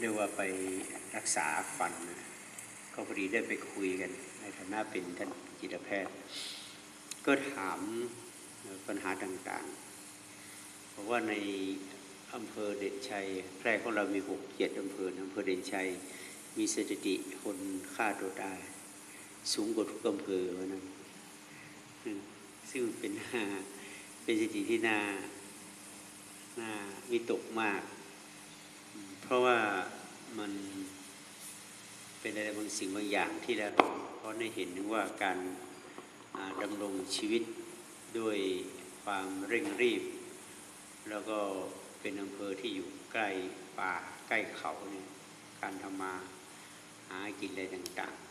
เรียกว่าไปรักษาฟันนะก็พอดีได้ไปคุยกันในฐานะเป็นท่านจิตแพทย์ ก็ถามปัญหาต่างๆ เพราะว่าในอำเภอเด่นชัยแพร่ของเรามีหกเจ็ดอำเภออำเภอเด่นชัย มีสถิติคนฆ่าตัวตายสูงกว่าทุกอำเภอเพราะนั้นซึ่งเป็นเป็นสถิติที่น่าน่าวิตกมาก เพราะว่ามันเป็นอะไรบางสิ่งบางอย่างที่เราเพราะได้เห็นถึงว่าการดำรงชีวิตด้วยความเร่งรีบ แล้วก็เป็นอำเภอที่อยู่ใกล้ป่าใกล้เขาเนี่ยการทำมาหากินอะไรต่างๆ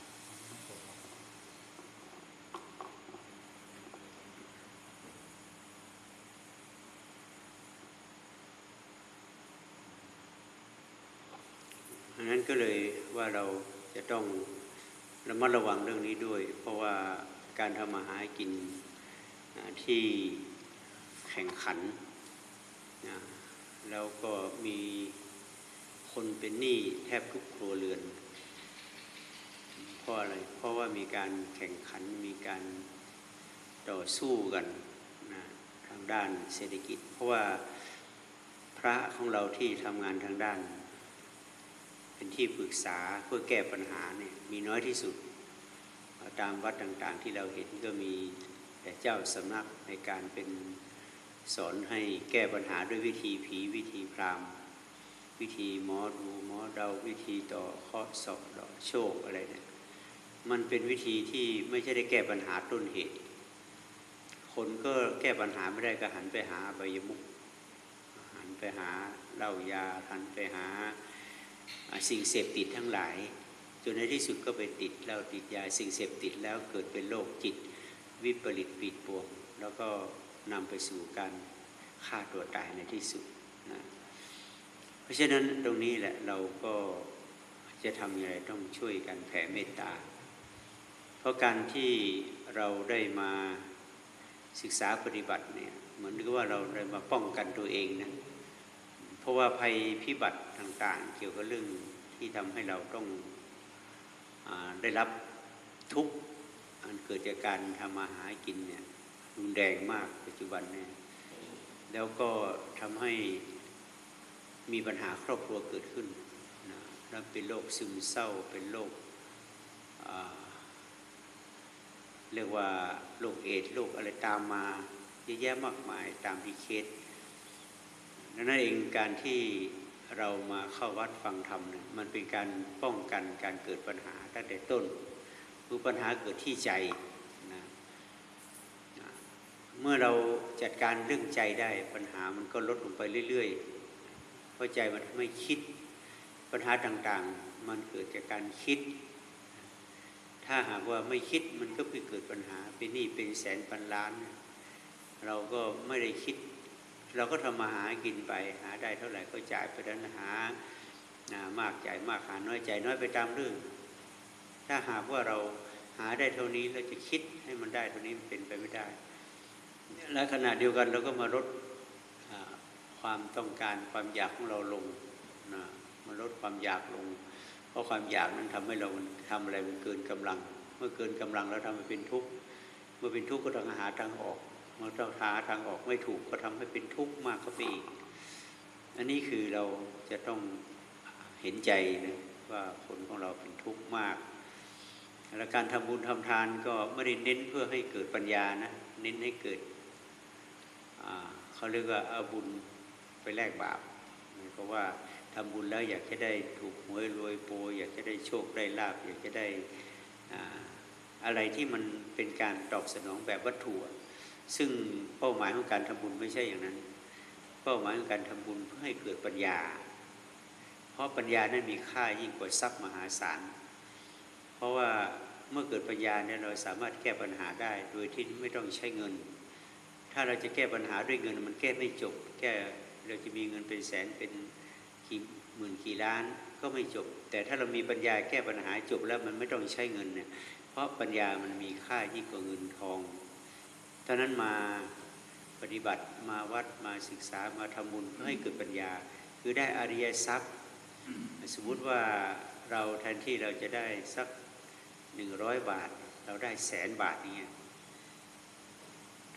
เพราะฉะ นั้นก็เลยว่าเราจะต้องระมัดระวังเรื่องนี้ด้วย เพราะว่าการทำมาหากินที่แข่งขันนะแล้วก็มีคนเป็นหนี้แทบทุกครัวเรือน เพราะอะไร เพราะว่ามีการแข่งขันมีการต่อสู้กันนะทางด้านเศรษฐกิจ เพราะว่าพระของเราที่ทำงานทางด้าน เป็นที่ปรึกษาเพื่อแก้ปัญหาเนี่ยมีน้อยที่สุด ตามวัดต่างๆที่เราเห็นก็มีแต่เจ้าสำนักในการเป็นสอนให้แก้ปัญหาด้วยวิธีผีวิธีพรามวิธีหมอดูหมอเดาวิธีต่อข้อสอบดอกโชคอะไรเนี่ยมันเป็นวิธีที่ไม่ใช่ได้แก้ปัญหาต้นเหตุ คนก็แก้ปัญหาไม่ได้ก็หันไปหาใบยมุกหันไปหาเหล้ายาหันไปหา สิ่งเสพติดทั้งหลาย จนในที่สุดก็ไปติดเหล้าติดยาสิ่งเสพติดแล้วเกิดเป็นโรคจิตวิปริตปิดปวงแล้วก็นำไปสู่การฆ่าตัวตายในที่สุดนะเพราะฉะนั้นตรงนี้แหละเราก็จะทำอย่างไรต้องช่วยกันแผ่เมตตา เพราะการที่เราได้มาศึกษาปฏิบัติเนี่ยเหมือนกับว่าเราได้มาป้องกันตัวเองนะ ราะว่าภัยพิบัติต่างๆ เกี่ยวกับเรื่องที่ทำให้เราต้องอได้รับทุกข์อันเกิดจากการทำมาหากินเนี่ยรุนแรงมากปัจจุบันเนี่ยแล้วก็ทำให้มีปัญหาครอบครัวเกิดขึ้นนะแล้วเป็นโรคซึมเศร้าเป็นโรคเรียกว่าโรคเอดโรคอะไรตามมาเยอะแยะมากมายตามที่เคส ดังนั้นเองการที่เรามาเข้าวัดฟังธรรมเนี่ยมันเป็นการป้องกันการเกิดปัญหาตั้งแต่ต้นคือปัญหาเกิดที่ใจนะเมื่อเราจัดการเรื่องใจได้ปัญหามันก็ลดลงไปเรื่อยๆเพราะใจมันไม่คิดปัญหาต่างๆ มันเกิดจากการคิด ถ้าหากว่าไม่คิดมันก็ไปเกิดปัญหาเป็นหนี้เป็นแสนพันล้าน เราก็ไม่ได้คิด เราก็ทำมาหากินไปหาได้เท่าไหร่ก็จ่ายไปนั้นหานะมากจ่ายมากหาน้อยจ่ายน้อยไปตามเรื่อง ถ้าหากว่าเราหาได้เท่านี้เราจะคิดให้มันได้เท่านี้มันเป็นไปไม่ได้ และขณะเดียวกันเราก็มาลดความต้องการความอยากของเราลงนะมาลดความอยากลง เพราะความอยากนั้นทำให้เราทำอะไรมันเกินกำลัง เมื่อเกินกำลังแล้วทำให้เป็นทุกข์ เมื่อเป็นทุกข์ก็ต้องหาทางออก เมื่อเราหาทางออกไม่ถูกก็ทำให้เป็นทุกข์มากเข้าไปอีก อันนี้คือเราจะต้องเห็นใจนะว่าผลของเราเป็นทุกข์มาก และการทำบุญทำทานก็ไม่ได้เน้นเพื่อให้เกิดปัญญานะเน้นให้เกิดเขาเรียกว่าเอาบุญไปแลกบาปเพราะว่าทำบุญแล้วอยากจะได้ถูกหวยรวยโปรอยากจะได้โชคได้ลาบอยากจะได้อ่าอะไรที่มันเป็นการตอบสนองแบบวัตถุ ซึ่งเป้าหมายของการทำบุญไม่ใช่อย่างนั้น เป้าหมายของการทำบุญเพื่อให้เกิดปัญญา เพราะปัญญานั้นมีค่ายิ่งกว่าทรัพย์มหาศาล เพราะว่าเมื่อเกิดปัญญาเนี่ยเราสามารถแก้ปัญหาได้โดยที่ไม่ต้องใช้เงิน ถ้าเราจะแก้ปัญหาด้วยเงินมันแก้ไม่จบ แก้เราจะมีเงินเป็นแสนเป็นกี่หมื่นกี่ล้านก็ไม่จบ แต่ถ้าเรามีปัญญาแก้ปัญหาจบแล้วมันไม่ต้องใช้เงินเนี่ยเพราะปัญญามันมีค่ายิ่งกว่าเงินทอง ท่านั้นมาปฏิบัติมาวัดมาศึกษามาทำบุญเพื่อให้เกิดปัญญา คือได้อริยทรัพย์ สมมุติว่าเราแทนที่เราจะได้สักหนึ่งร้อยบาท เราได้แสนบาทอย่เงี้ย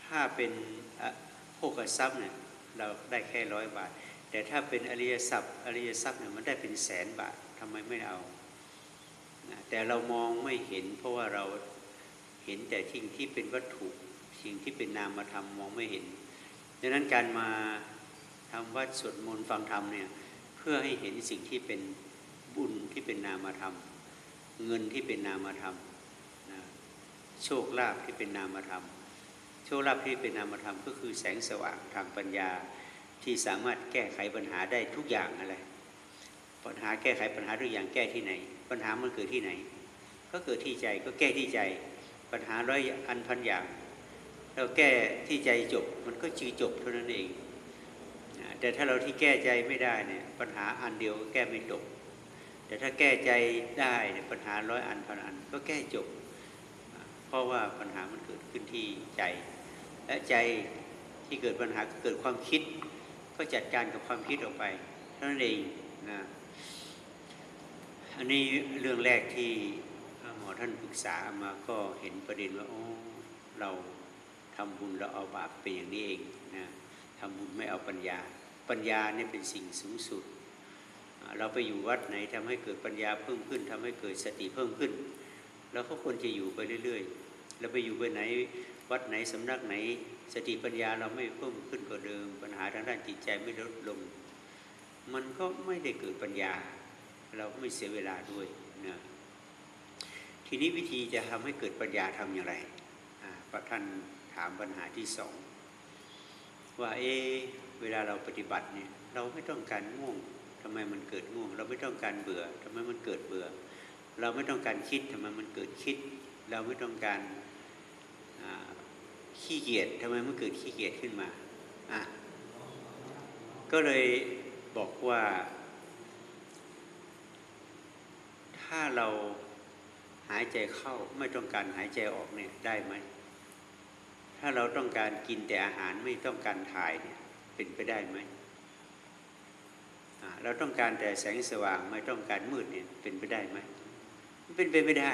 ถ้าเป็นอะโภคทรัพย์เนี่ยเราได้แค่ร้อยบาท แต่ถ้าเป็นอริยทรัพย์อริยทรัพย์เนี่ยมันได้เป็นแสนบาททำไมไม่เอาแต่เรามองไม่เห็นเพราะว่าเราเห็นแต่สิ่งที่เป็นวัตถุ สิ่งที่เป็นนามธรรมมองไม่เห็น ดังนั้นการมาทำวัดสวดมนต์ฟังธรรมเนี่ยเพื่อให้เห็นสิ่งที่เป็นบุญที่เป็นนามธรรม เงินที่เป็นนามธรรมนะโชคลาภที่เป็นนามธรรม โชคลาภที่เป็นนามธรรม ก็คือแสงสว่างทางปัญญาที่สามารถแก้ไขปัญหาได้ทุกอย่างอะไรปัญหาแก้ไขปัญหาทุกอย่างแก้ที่ไหน ปัญหามันเกิดที่ไหน ก็เกิดที่ใจก็แก้ที่ใจ ปัญหาร้อยอันพันอย่าง เราแก้ที่ใจจบมันก็จือจบเท่านั้นเองแต่ถ้าเราที่แก้ใจไม่ได้เนี่ยปัญหาอันเดียวก็แก้ไม่จบ แต่ถ้าแก้ใจได้เนี่ยปัญหาร้อยอันพันอันก็แก้จบ เพราะว่าปัญหามันเกิดขึ้นที่ใจ และใจที่เกิดปัญหาเกิดความคิด ก็จัดการกับความคิดออกไปเท่านั้นเองนะอันนี้เรื่องแรกที่หมอท่านปรึกษามาก็เห็นประเด็นว่าโอ้เรา ทำบุญเราเอาบาปเป็นอย่างนี้เองนะทำบุญไม่เอาปัญญา ปัญญาเนี่ยเป็นสิ่งสูงสุด เราไปอยู่วัดไหนทำให้เกิดปัญญาเพิ่มขึ้นทำให้เกิดสติเพิ่มขึ้นเราก็ควรจะอยู่ไปเรื่อยๆเราไปอยู่ไปไหนวัดไหนสำนักไหน สติปัญญาเราไม่เพิ่มขึ้นกว่าเดิม ปัญหาทางด้านจิตใจไม่ลดลง มันก็ไม่ได้เกิดปัญญา เราก็ไม่เสียเวลาด้วยนะทีนี้วิธีจะทำให้เกิดปัญญาทำอย่างไรพระท่าน ถามปัญหาที่สองว่าเอเวลาเราปฏิบัติเนี่ยเราไม่ต้องการง่วงทำไมมันเกิดง่วง เราไม่ต้องการเบื่อทำไมมันเกิดเบื่อ เราไม่ต้องการคิดทำไมมันเกิดคิด เราไม่ต้องการขี้เกียจทำไมมันเกิดขี้เกียจขึ้นมาอะก็เลยบอกว่า ถ้าเราหายใจเข้าไม่ต้องการหายใจออกเนี่ยได้ไหม ถ้าเราต้องการกินแต่อาหารไม่ต้องการถ่ายเนี่ยเป็นไปได้ไหมเราต้องการแต่แสงสว่างไม่ต้องการมืดเนี่ยเป็นไปได้ไหมเป็นไปไม่ได้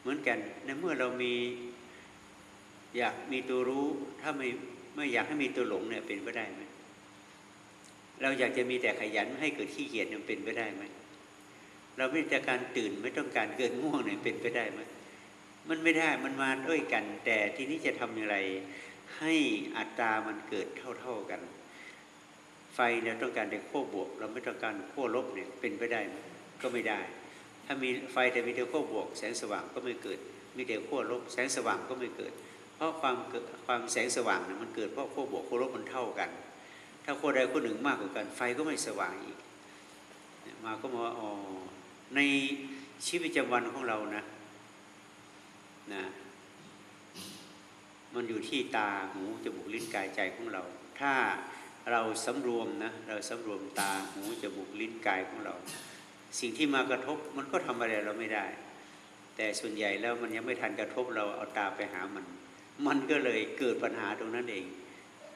เหมือนกันในเมื่อเรามีอยากมีตัวรู้ถ้าไม่ไม่อยากให้มีตัวหลงเนี่ยเป็นไปได้ไหมเราอยากจะมีแต่ขยันไม่ให้เกิดขี้เกียจเนี่ยเป็นไปได้ไหมเราไม่ต้องการตื่นไม่ต้องการเกินง่วงเนี่ยเป็นไปได้ไหม มันไม่ได้มันมาด้วยกัน แต่ทีนี้จะทำอย่างไร ให้อัตรามันเกิดเท่า ๆกัน ไฟเราต้องการแต่ขั้วบวก เราไม่ต้องการขั้วลบเนี่ยเป็นไปได้ไหมก็ไม่ได้ ถ้ามีไฟแต่มีแต่ขั้วบวก แสงสว่างก็ไม่เกิด มีแต่ขั้วลบ แสงสว่างก็ไม่เกิด เพราะความความแสงสว่างเนี่ยมันเกิดเพราะขั้วบวกขั้วลบมันเท่ากัน ถ้าขั้วใดขั้วหนึ่งมากกว่ากัน ไฟก็ไม่สว่างอีกมาก็มาอ๋อในชีวิตประจำวันของเรานะ นะมันอยู่ที่ตาหูจมูกลิ้นกายใจของเรา ถ้าเราสำรวมนะเราสำรวมตาหูจมูกลิ้นกายของเรา สิ่งที่มากระทบมันก็ทำอะไรเราไม่ได้ แต่ส่วนใหญ่แล้วมันยังไม่ทันกระทบเราเอาตาไปหามัน มันก็เลยเกิดปัญหาตรงนั้นเอง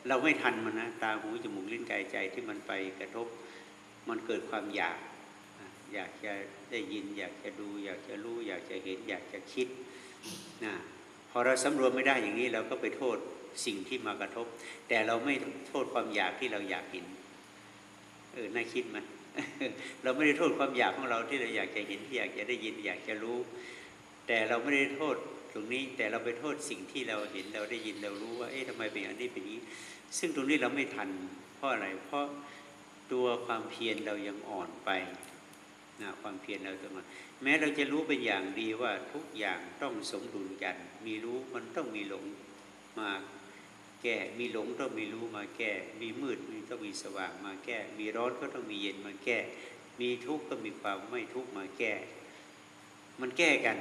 เราไม่ทันมันนะตาหูจมูกลิ้นกายใจที่มันไปกระทบ มันเกิดความอยาก อยากจะได้ยิน อยากจะดู อยากจะรู้ อยากจะเห็น อยากจะคิด นะพอเราสำรวมไม่ได้อย่างนี้เราก็ไปโทษสิ่งที่มากระทบ แต่เราไม่โทษความอยากที่เราอยากเห็นเออน่าคิดไหมเราไม่ได้โทษความอยากของเราที่เราอยากจะเห็นที่อยากจะได้ยินอยากจะรู้ แต่เราไม่ได้โทษตรงนี้แต่เราไปโทษสิ่งที่เราเห็นเราได้ยินเรารู้ว่าเอ๊ะทำไมเป็นอย่างนี้เป็นนี้ ซึ่งตรงนี้เราไม่ทันเพราะอะไรเพราะตัวความเพียรเรายังอ่อนไป นะความเพียรเราจะมา แม้เราจะรู้เป็นอย่างดีว่าทุกอย่างต้องสมดุลกัน มีรู้มันต้องมีหลงมาแก้มีหลงต้องมีรู้มาแก้ มีมืดมีต้องมีสว่างมาแก้ มีร้อนก็ต้องมีเย็นมาแก้ มีทุกข์ก็มีความไม่ทุกข์มาแก้ มันแก้กัน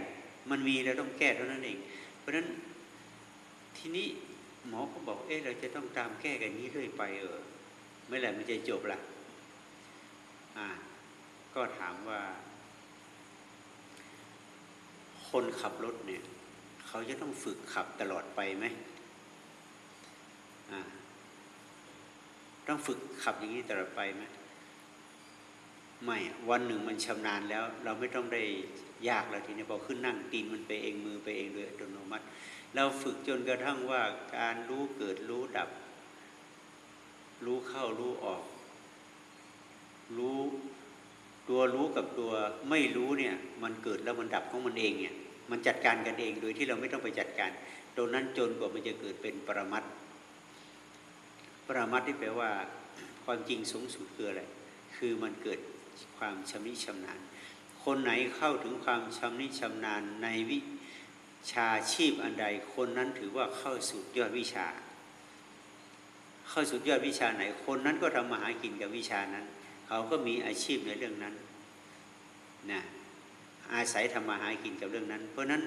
มันมีเราต้องแก้เท่านั้นเอง เพราะฉะนั้นทีนี้หมอก็บอกเอ๊ะเราจะต้องตามแก้กันนี้เรื่อยไปเออเมื่อไหร่มันจะจบล่ะอ่า ก็ถามว่า คนขับรถเนี่ย เขาจะต้องฝึกขับตลอดไปไหมต้องฝึกขับอย่างนี้ตลอดไปไหมไม่วันหนึ่งมันชำนาญแล้ว เราไม่ต้องได้ยากแล้วทีนี้พอขึ้นนั่งตีนมันไปเองมือไปเองโดยอัตโนมัติ เราฝึกจนกระทั่งว่าการรู้เกิดรู้ดับ รู้เข้ารู้ออก รู้ ตัวรู้กับตัวไม่รู้เนี่ยมันเกิดแล้วมันดับของมันเองเนี่ยมันจัดการกันเองโดยที่เราไม่ต้องไปจัดการ ตรงนั้นจนกว่ามันจะเกิดเป็นปรมัตปรมัตที่แปลว่าความจริงสูงสุดคืออะไร คือมันเกิดความชำนิชำนาญ คนไหนเข้าถึงความชำนิชำนาญในวิชาชีพอันใด คนนั้นถือว่าเข้าสู่ยอดวิชา เข้าสู่ยอดวิชาไหน คนนั้นก็ทำมาหากินกับวิชานั้น เขาก็มีอาชีพในเรื่องนั้นนะอาศัยทำมาหากินกับเรื่องนั้น เพราะนั้น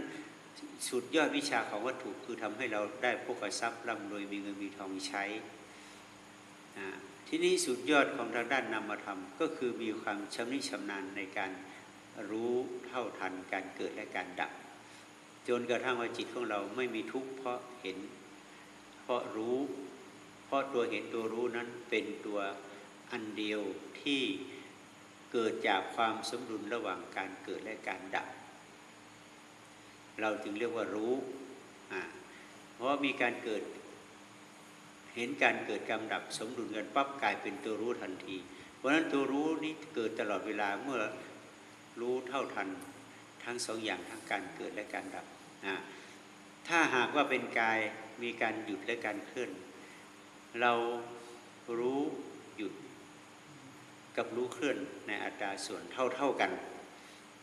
สุดยอดวิชาของวัตถุคือทำให้เราได้พวกทรัพย์ร่ำรวยมีเงินมีทองใช้ที่นี้สุดยอดของทางด้านนามธรรม ก็คือมีความชำนิชำนาญในการรู้เท่าทันการเกิดและการดับ จนกระทั่งว่าจิตของเราไม่มีทุกข์เพราะเห็น เพราะรู้ เพราะตัวเห็นตัวรู้นั้นเป็นตัว อันเดียวที่เกิดจากความสมดุลระหว่างการเกิดและการดับ เราจึงเรียกว่ารู้ เพราะมีการเกิดเห็นการเกิดการดับสมดุลกันปั๊บกลายเป็นตัวรู้ทันที เพราะฉะนั้นตัวรู้นี้เกิดตลอดเวลาเมื่อรู้เท่าทันทั้งสองอย่างทั้งการเกิดและการดับ ถ้าหากว่าเป็นกายมีการหยุดและการเคลื่อน เรารู้ กับรู้เคลื่อนในอัตราส่วนเท่าเท่ากัน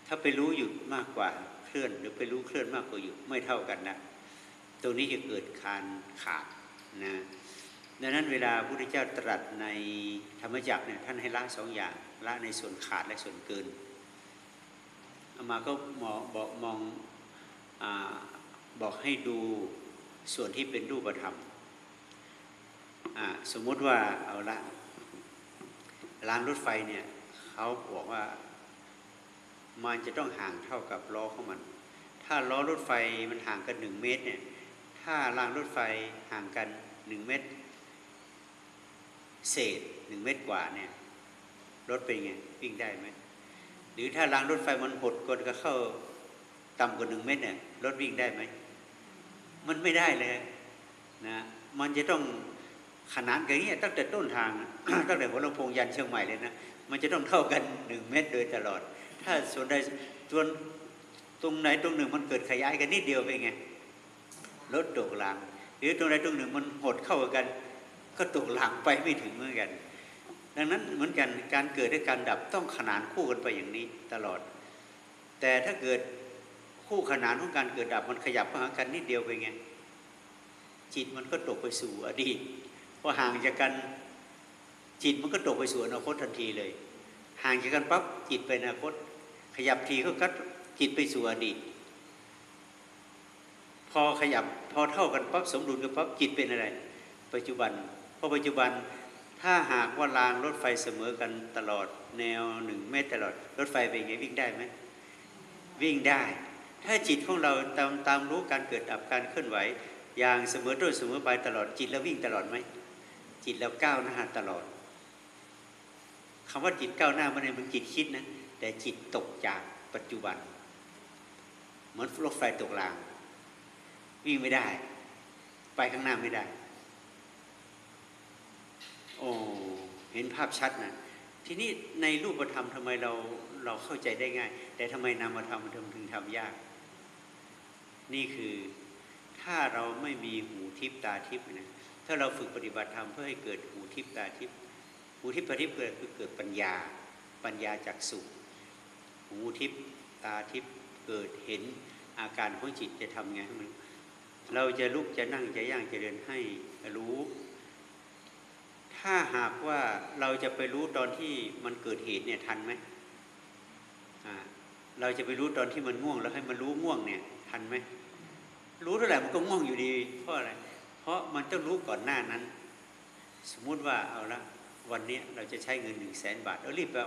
ถ้าไปรู้หยุดมากกว่าเคลื่อน หรือไปรู้เคลื่อนมากกว่าหยุดไม่เท่ากันนะตรงนี้จะเกิดคานขาดนะดังนั้นเวลาพระพุทธเจ้าตรัสในธรรมจักรเนี่ยท่านให้ละสองอย่างละในส่วนขาดและส่วนเกินเอามาก็มองบอกมองอบอกให้ดูส่วนที่เป็นรูปธรรมสมมติว่าเอาละ รางรถไฟเนี่ยเขาบอกว่ามันจะต้องห่างเท่ากับล้อของมัน ถ้าล้อรถไฟมันห่างกันหนึ่งเมตรเนี่ย ถ้ารางรถไฟห่างกันหนึ่งเมตร เศษหนึ่งเมตรกว่าเนี่ยรถเป็นไงวิ่งได้ไหมหรือถ้ารางรถไฟมันหดกดก็เข้าต่ำกว่าหนึ่งเมตรเนี่ยรถวิ่งได้ไหมมันไม่ได้เลยนะมันจะต้อง ขนาดอย่างนี้ตั้งแต่ต้นทาง ตั้งแต่หัวลำโพงยันเชียงใหม่เลยนะมันจะต้องเท่ากันหนึ่งเมตรโดยตลอด ถ้าส่วนใดส่วนตรงไหนตรงหนึ่งมันเกิดขยายกันนิดเดียวไปไงรถตกหลัง หรือตรงไหนตรงหนึ่งมันหดเข้ากัน ก็ตกหลังไปไม่ถึงเหมือนกัน ดังนั้นเหมือนกันการเกิดและการดับต้องขนานคู่กันไปอย่างนี้ตลอด แต่ถ้าเกิดคู่ขนานของการเกิดดับมันขยับเข้าหากันนิดเดียวไปไงจิตมันก็ตกไปสู่อดีต พอห่างจากกันจิตมันก็ตกไปสู่อนาคตทันทีเลย ห่างจากกันปั๊บจิตไปอนาคต ขยับทีก็กัดจิตไปสู่อดีต พอขยับพอเท่ากันปั๊บสมดุลกันปั๊บจิตเป็นอะไร ปัจจุบันเพราะปัจจุบันถ้าหากว่ารางรถไฟเสมอกันตลอดแนวหนึ่งเมตรตลอด รถไฟเป็นไงวิ่งได้ไหมวิ่งได้ ถ้าจิตของเราตามตามรู้การเกิดดับการเคลื่อนไหว อย่างเสมอต้นเสมอปลายตลอดจิตแล้ววิ่งตลอดไหม จิตแล้วก้าวหน้าตลอดคำว่าจิตก้าวหน้ามันเป็นจิตคิดนะแต่จิตตกจากปัจจุบัน เหมือนรถไฟตกราง วิ่งไม่ได้ ไปข้างหน้าไม่ได้ โอ้เห็นภาพชัดนะทีนี้ในรูปธรรมทำไมเราเราเข้าใจได้ง่าย แต่ทำไมนามธรรมมันถึงทำยาก นี่คือถ้าเราไม่มีหูทิพตาทิพนะ ถ้าเราฝึกปฏิบัติธรรมเพื่อให้เกิดหูทิพตาทิพหูทิพตาทิพเกิดคือเกิดปัญญา ปัญญาจากสุขหูทิพตาทิพเกิดเห็นอาการของจิตจะทำไงให้มันเราจะลุกจะนั่งจะย่างจะเดินให้รู้ ถ้าหากว่าเราจะไปรู้ตอนที่มันเกิดเหตุเนี่ยทันไหมเราจะไปรู้ตอนที่มันง่วง แล้วให้มันรู้ง่วงเนี่ยทันไหมรู้เท่าไหร่มันก็ง่วงอยู่ดีเพราะอะไร ราะมันต้องรู้ก่อนหน้านั้น สมมุติว่าเอาละวันนี้เราจะใช้เงินหนึ่งแสนบาทเรารีบไป